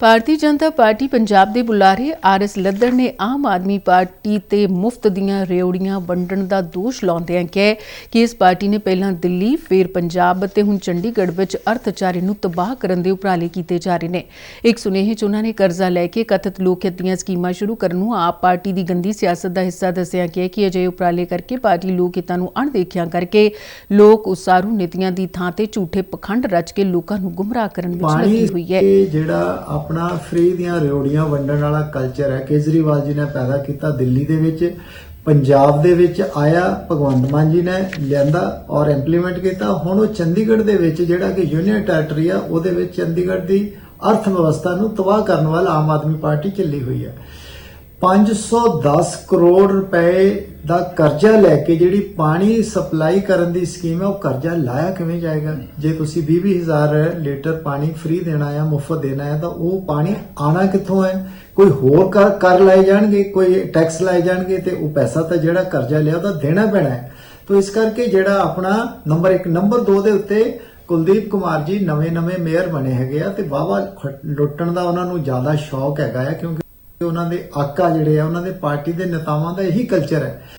Bharatiya Janata party Punjab ਦੇ ਬੁਲਾਰੇ RS Laddar ਨੇ ਆਮ ਆਦਮੀ ਪਾਰਟੀ ਤੇ ਮੁਫਤ ਦੀਆਂ ਰੇਉੜੀਆਂ ਵੰਡਣ ਦਾ ਦੋਸ਼ ਲਾਉਂਦਿਆਂ ਕਿਹਾ ਕਿ ਇਸ ਪਾਰਟੀ ਨੇ ਪਹਿਲਾਂ ਦਿੱਲੀ ਫਿਰ ਪੰਜਾਬ ਅਤੇ ਹੁਣ ਚੰਡੀਗੜ੍ਹ ਵਿੱਚ ਅਰਥਚਾਰੇ ਨੂੰ ਤਬਾਹ ਕਰਨ ਦੇ ਉਪਰਾਲੇ ਕੀਤੇ ਜਾ ਰਹੇ ਨੇ। ਇੱਕ ਸੁਨੇਹੇ 'ਚ ਉਹਨਾਂ ਨੇ ਕਰਜ਼ਾ ਲੈ ਕੇ ਕਥਿਤ ਲੋਕ ਹਿੱਤ ਦੀਆਂ ਸਕੀਮਾਂ ਸ਼ੁਰੂ ਕਰਨ ਨੂੰ ਆਪ ਪਾਰਟੀ ਦੀ ਗੰਦੀ ਸਿਆਸਤ ਦਾ ਹਿੱਸਾ ਦੱਸਿਆ ਗਿਆ ਕਿ ਅਜਿਹੇ ਉਪਰਾਲੇ ਕਰਕੇ ਪਾਰਟੀ ਲੋਕ ਹਿੱਤਾਂ ਨੂੰ ਅਣਦੇਖਿਆ ਕਰਕੇ ਲੋਕ ਉਸਾਰੂ ਨੀਤੀਆਂ ਦੀ ਥਾਂ ਤੇ ਝੂਠੇ ਪਖੰਡ ਰਚ ਕੇ ਲੋਕਾਂ ਨੂੰ ਗੁੰਮਰਾਹ ਕਰਨ ਵਿੱਚ ਲੱਗੀ ਹੋਈ ਹੈ। ਜਿਹੜਾ ਆਪਣਾ ਫ੍ਰੀ ਦੀਆਂ ਰਿਓੜੀਆਂ ਵੰਡਣ ਵਾਲਾ ਕਲਚਰ ਹੈ। ਕੇਜਰੀਵਾਲ ਜੀ ਨੇ ਪੈਦਾ ਕੀਤਾ ਦਿੱਲੀ ਦੇ ਵਿੱਚ, ਪੰਜਾਬ ਦੇ ਵਿੱਚ ਆਇਆ, ਭਗਵੰਤ ਮਾਨ ਜੀ ਨੇ ਲਿਆਂਦਾ ਔਰ ਇੰਪਲੀਮੈਂਟ ਕੀਤਾ। ਹੁਣ ਉਹ ਚੰਡੀਗੜ੍ਹ ਦੇ ਵਿੱਚ, ਜਿਹੜਾ ਕਿ ਯੂਨੀਅਨ ਟੈਰੀਟਰੀ ਆ, ਉਹਦੇ ਵਿੱਚ ਚੰਡੀਗੜ੍ਹ ਦੀ ਅਰਥ ਵਿਵਸਥਾ ਨੂੰ ਤਬਾਹ ਕਰਨ ਵਾਲਾ ਆਮ ਆਦਮੀ ਪਾਰਟੀ ਚੱਲੀ ਹੋਈ ਹੈ। 510 ਕਰੋੜ ਰੁਪਏ ਦਾ ਕਰਜ਼ਾ ਲੈ ਕੇ ਜਿਹੜੀ ਪਾਣੀ ਸਪਲਾਈ ਕਰਨ ਦੀ ਸਕੀਮ ਹੈ, ਉਹ ਕਰਜ਼ਾ ਲਾਇਆ ਕਿਵੇਂ ਜਾਏਗਾ? ਜੇ ਤੁਸੀਂ 20-20000 ਲੀਟਰ ਪਾਣੀ ਫ੍ਰੀ ਦੇਣਾ ਹੈ ਮੁਫਤ ਦੇਣਾ ਹੈ ਤਾਂ ਉਹ ਪਾਣੀ ਆਣਾ ਕਿੱਥੋਂ ਹੈ? ਕੋਈ ਹੋਰ ਕਰ ਕਰ ਲਾਏ ਜਾਣਗੇ, ਕੋਈ ਟੈਕਸ ਲਾਏ ਜਾਣਗੇ ਤੇ ਉਹ ਪੈਸਾ ਤਾਂ ਜਿਹੜਾ ਕਰਜ਼ਾ ਲਿਆ ਉਹਦਾ ਦੇਣਾ ਪੈਣਾ ਹੈ। ਤਾਂ ਇਸ ਕਰਕੇ ਜਿਹੜਾ ਆਪਣਾ ਨੰਬਰ 1 ਨੰਬਰ 2 ਦੇ ਉੱਤੇ ਕੁਲਦੀਪ ਕੁਮਾਰ ਜੀ ਨਵੇਂ-ਨਵੇਂ ਮੇਅਰ ਬਣੇ ਹੈਗੇ ਆ ਤੇ ਵਾਵਾ ਲੁੱਟਣ ਦਾ ਉਹਨਾਂ ਨੂੰ ਜ਼ਿਆਦਾ ਸ਼ੌਕ ਹੈਗਾ ਆ, ਕਿਉਂਕਿ ਉਹਨਾਂ ਦੇ ਆਕਾ ਜਿਹੜੇ ਆ ਉਹਨਾਂ ਦੇ ਪਾਰਟੀ ਦੇ ਨੇਤਾਵਾਂ ਦਾ ਇਹੀ ਕਲਚਰ ਹੈ।